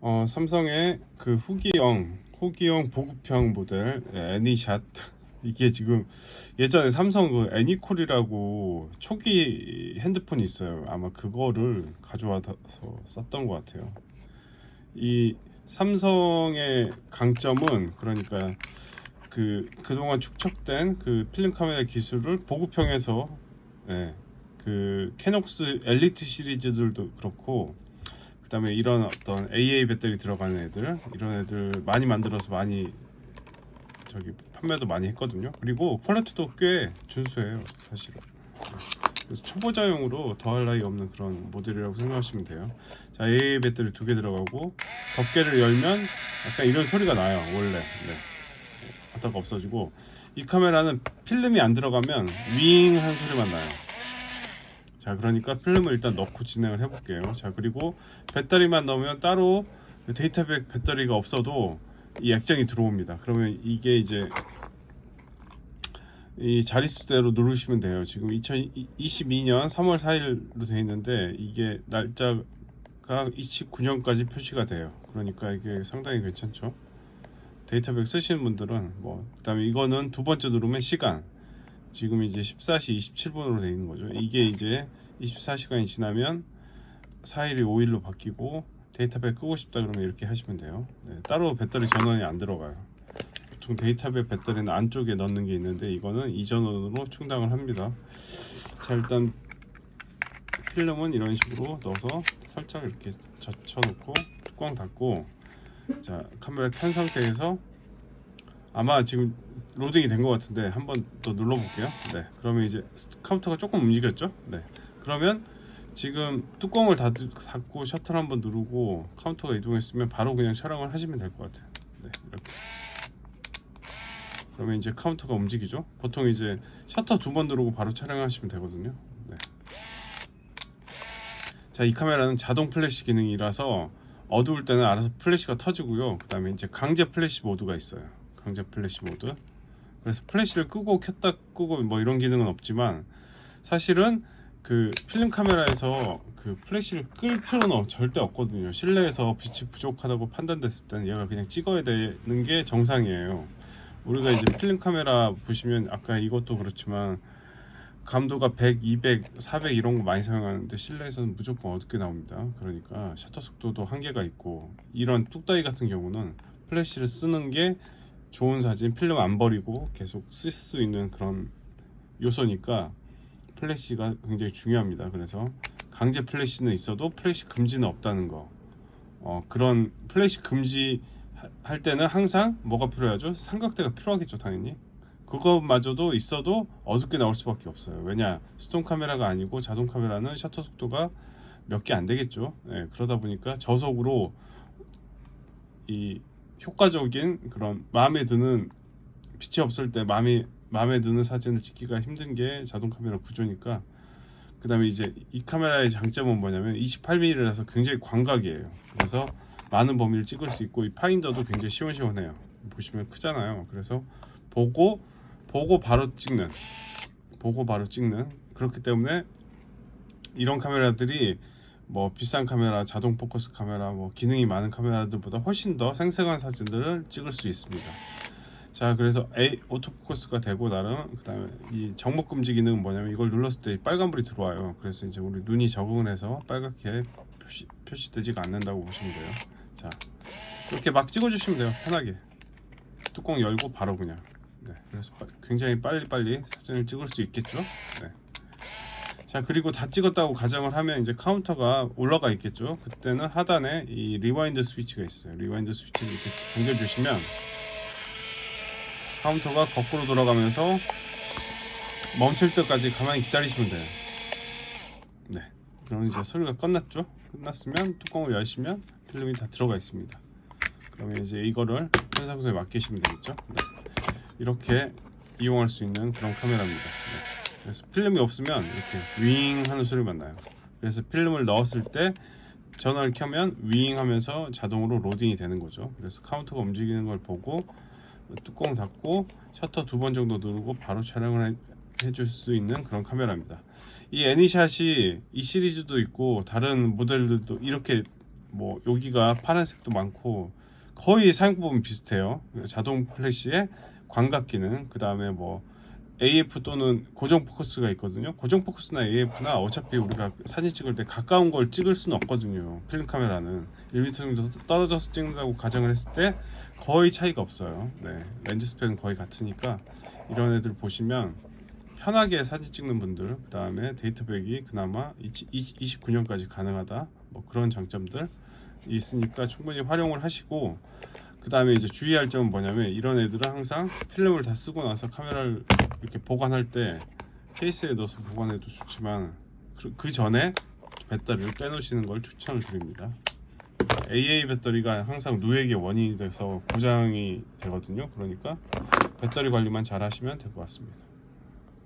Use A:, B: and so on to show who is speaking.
A: 어, 삼성의 그 후기형 후기형 보급형 모델 예, 애니샷 이게 지금 예전에 삼성 그 애니콜이라고 초기 핸드폰이 있어요. 아마 그거를 가져와서 썼던 것 같아요. 이 삼성의 강점은 그러니까 그 그동안 축적된 그 필름 카메라 기술을 보급형에서 예, 그 캐녹스 엘리트 시리즈들도 그렇고 그다음에 이런 어떤 AA 배터리 들어가는 애들 이런 애들 많이 만들어서 많이 저기 판매도 많이 했거든요. 그리고 퀄리티도 꽤 준수해요, 사실은. 그래서 초보자용으로 더할 나위 없는 그런 모델이라고 생각하시면 돼요. 자, AA 배터리 두 개 들어가고 덮개를 열면 약간 이런 소리가 나요, 원래. 네. 하다가 없어지고 이 카메라는 필름이 안 들어가면 윙 한 소리만 나요. 자, 그러니까 필름을 일단 넣고 진행을 해볼게요. 자, 그리고 배터리만 넣으면 따로 데이터백 배터리가 없어도 이 액정이 들어옵니다. 그러면 이게 이제 이 자릿수대로 누르시면 돼요. 지금 2022년 3월 4일로 되어 있는데 이게 날짜가 29년까지 표시가 돼요. 그러니까 이게 상당히 괜찮죠. 데이터백 쓰시는 분들은 뭐 그 다음에 이거는 두 번째 누르면 시간 지금 이제 14시 27분으로 되어 있는 거죠. 이게 이제 24시간이 지나면 4일이 5일로 바뀌고 데이터백 끄고 싶다 그러면 이렇게 하시면 돼요. 네, 따로 배터리 전원이 안 들어가요. 보통 데이터백 배터리는 안쪽에 넣는 게 있는데 이거는 이 전원으로 충당을 합니다. 자 일단 필름은 이런 식으로 넣어서 살짝 이렇게 젖혀 놓고 뚜껑 닫고 자 카메라 켠 상태에서 아마 지금 로딩이 된 것 같은데 한번 더 눌러 볼게요. 네, 그러면 이제 카운터가 조금 움직였죠? 네, 그러면 지금 뚜껑을 닫, 닫고 셔터 한번 누르고 카운터가 이동했으면 바로 그냥 촬영을 하시면 될 것 같아요. 네, 이렇게. 그러면 이제 카운터가 움직이죠. 보통 이제 셔터 두 번 누르고 바로 촬영하시면 되거든요. 네. 자, 이 카메라는 자동 플래시 기능이라서 어두울 때는 알아서 플래시가 터지고요. 그 다음에 이제 강제 플래시 모드가 있어요. 강제 플래시 모드. 그래서 플래시를 끄고 켰다 끄고 뭐 이런 기능은 없지만 사실은 그 필름 카메라에서 그 플래시를 끌 필요는 절대 없거든요. 실내에서 빛이 부족하다고 판단됐을 때는 얘가 그냥 찍어야 되는 게 정상이에요. 우리가 이제 필름 카메라 보시면 아까 이것도 그렇지만 감도가 100, 200, 400 이런 거 많이 사용하는데 실내에서는 무조건 어둡게 나옵니다. 그러니까 셔터 속도도 한계가 있고 이런 뚝딱이 같은 경우는 플래시를 쓰는 게 좋은 사진 필름 안 버리고 계속 쓸 수 있는 그런 요소니까 플래시가 굉장히 중요합니다. 그래서 강제 플래시는 있어도 플래시 금지는 없다는 거. 어, 그런 플래시 금지 하- 할 때는 항상 뭐가 필요하죠? 삼각대가 필요하겠죠, 당연히. 그것마저도 있어도 어둡게 나올 수밖에 없어요. 왜냐, 스톤 카메라가 아니고 자동 카메라는 셔터 속도가 몇 개 안 되겠죠. 예, 그러다 보니까 저속으로 이 효과적인 그런 마음에 드는 빛이 없을 때 마음에 마음에 드는 사진을 찍기가 힘든 게 자동 카메라 구조니까 그 다음에 이제 이 카메라의 장점은 뭐냐면 28mm라서 굉장히 광각이에요. 그래서 많은 범위를 찍을 수 있고 이 파인더도 굉장히 시원시원해요. 보시면 크잖아요. 그래서 보고 보고 바로 찍는 보고 바로 찍는 그렇기 때문에 이런 카메라들이 뭐 비싼 카메라, 자동 포커스 카메라, 뭐 기능이 많은 카메라들보다 훨씬 더 생생한 사진들을 찍을 수 있습니다. 자, 그래서 A 오토포커스가 되고 나름 그 다음에 이 정목 금지 기능은 뭐냐면 이걸 눌렀을 때 빨간불이 들어와요. 그래서 이제 우리 눈이 적응을 해서 빨갛게 표시 표시되지가 않는다고 보시면 돼요. 자, 이렇게 막 찍어주시면 돼요. 편하게 뚜껑 열고 바로 그냥. 네, 그래서 빠- 굉장히 빨리빨리 사진을 찍을 수 있겠죠. 네. 자 그리고 다 찍었다고 가정을 하면 이제 카운터가 올라가 있겠죠 그때는 하단에 이 리와인드 스위치가 있어요 리와인드 스위치를 이렇게 당겨주시면 카운터가 거꾸로 돌아가면서 멈출 때까지 가만히 기다리시면 돼요 네 그럼 이제 소리가 끝났죠 끝났으면 뚜껑을 여시면 필름이 다 들어가 있습니다 그러면 이제 이거를 현상소에 맡기시면 되겠죠 네. 이렇게 이용할 수 있는 그런 카메라입니다 네. 그래서 필름이 없으면 이렇게 윙 하는 소리만 나요. 그래서 필름을 넣었을 때 전원을 켜면 윙 하면서 자동으로 로딩이 되는 거죠. 그래서 카운터가 움직이는 걸 보고 뚜껑 닫고 셔터 두 번 정도 누르고 바로 촬영을 해, 해줄 수 있는 그런 카메라입니다. 이 애니샷이 이 시리즈도 있고 다른 모델들도 이렇게 뭐 여기가 파란색도 많고 거의 사용법은 비슷해요. 자동 플래시에 광각 기능, 그 다음에 뭐 AF 또는 고정 포커스가 있거든요. 고정 포커스나 AF나 어차피 우리가 사진 찍을 때 가까운 걸 찍을 수는 없거든요. 필름 카메라는 1m 정도 떨어져서 찍는다고 가정을 했을 때 거의 차이가 없어요. 네, 렌즈 스펙은 거의 같으니까 이런 애들 보시면 편하게 사진 찍는 분들, 그 다음에 데이터백이 그나마 29년까지 가능하다. 뭐 그런 장점들 있으니까 충분히 활용을 하시고 그 다음에 이제 주의할 점은 뭐냐면 이런 애들은 항상 필름을 다 쓰고 나서 카메라를 이렇게 보관할 때 케이스에 넣어서 보관해도 좋지만 그, 그 전에 배터리를 빼놓으시는 걸 추천을 드립니다. AA 배터리가 항상 누액의 원인이 돼서 고장이 되거든요. 그러니까 배터리 관리만 잘 하시면 될 것 같습니다.